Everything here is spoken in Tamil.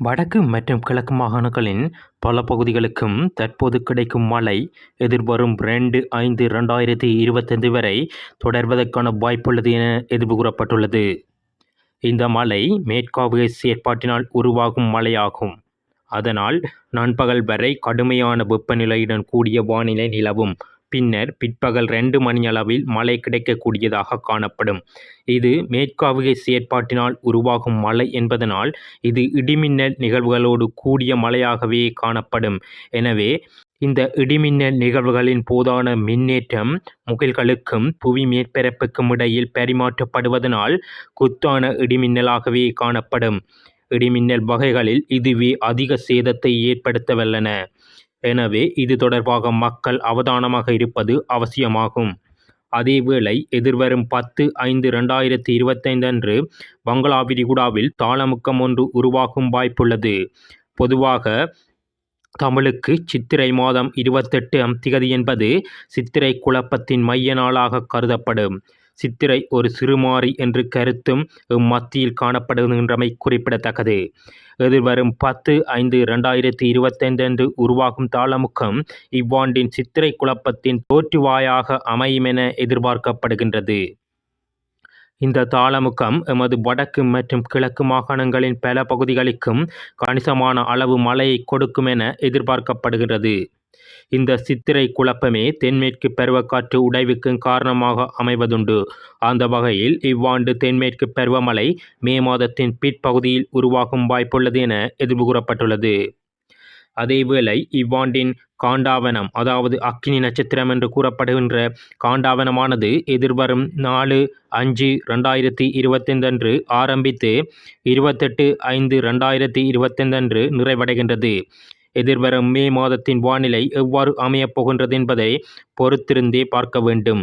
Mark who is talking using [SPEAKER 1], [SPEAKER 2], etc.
[SPEAKER 1] வடக்கு மற்றும் கிழக்கு மாகாணங்களின் பல பகுதிகளுக்கும் தற்போது கிடைக்கும் மழை எதிர்வரும் ரெண்டு ஐந்து ரெண்டாயிரத்தி இருபத்தைந்து வரை தொடர்வதற்கான வாய்ப்புள்ளது என எதிர்வு கூறப்பட்டுள்ளது இந்த மழை மேற்காவிய செயற்பாட்டினால் உருவாகும் மழையாகும். அதனால் நண்பகல் வரை கடுமையான வெப்பநிலையுடன் கூடிய வானிலை நிலவும். பின்னர் பிற்பகல் ரெண்டு மணியளவில் மழை கிடைக்கக்கூடியதாக காணப்படும். இது மேற்காவிய செயற்பாட்டினால் உருவாகும் மழை என்பதனால் இது இடிமின்னல் நிகழ்வுகளோடு கூடிய மழையாகவே காணப்படும். எனவே இந்த இடிமின்னல் நிகழ்வுகளின் போதான மின்னேற்றம் முகில்களுக்கும் புவி மேற்பரப்புக்கும் இடையில் பரிமாற்றப்படுவதனால் குத்தான இடிமின்னலாகவே காணப்படும். இடிமின்னல் வகைகளில் இதுவே அதிக சேதத்தை ஏற்படுத்தவல்லன. எனவே இது தொடர்பாக மக்கள் அவதானமாக இருப்பது அவசியமாகும். அதேவேளை எதிர்வரும் பத்து ஐந்து ரெண்டாயிரத்தி இருபத்தைந்து அன்று பங்களா விரிகுடாவில் தாளமுக்கம் ஒன்று உருவாகும் வாய்ப்புள்ளது. பொதுவாக தமிழுக்கு சித்திரை மாதம் இருபத்தெட்டு அம் திகதி என்பது சித்திரை குழப்பத்தின் மைய நாளாக கருதப்படும். சித்திரை ஒரு சிறுமாறி என்று கருத்தும் இம்மத்தியில் காணப்படுகின்றமை குறிப்பிடத்தக்கது. எதிர்வரும் பத்து ஐந்து இரண்டாயிரத்தி இருபத்தைந்து அன்று உருவாகும் தாளமுக்கம் இவ்வாண்டின் சித்திரை குழப்பத்தின் தோற்றுவாயாக அமையும் என எதிர்பார்க்கப்படுகின்றது. இந்த தாளமுக்கம் எமது வடக்கு மற்றும் கிழக்கு மாகாணங்களின் பல பகுதிகளுக்கும் கணிசமான அளவு மழையை கொடுக்கும் என எதிர்பார்க்கப்படுகிறது இந்த சித்திரை குழப்பமே தென்மேற்கு பருவக்காற்று உடைவுக்கும் காரணமாக அமைவதுண்டு. அந்த வகையில் இவ்வாண்டு தென்மேற்கு பருவமழை மே மாதத்தின் பிற்பகுதியில் உருவாகும் வாய்ப்புள்ளது என எதிர்வு கூறப்பட்டுள்ளது அதேவேளை இவ்வாண்டின் காண்டாவனம் அதாவது அக்கினி நட்சத்திரம் என்று கூறப்படுகின்ற காண்டாவனமானது எதிர்வரும் நாலு அஞ்சு ரெண்டாயிரத்தி இருபத்தைந்தன்று ஆரம்பித்து இருபத்தெட்டு ஐந்து ரெண்டாயிரத்தி இருபத்தைந்தன்று நிறைவடைகின்றது. எதிர்வரும் மே மாதத்தின் வானிலை எவ்வாறு அமையப் போகின்றது என்பதை பொறுத்திருந்தே பார்க்க வேண்டும்.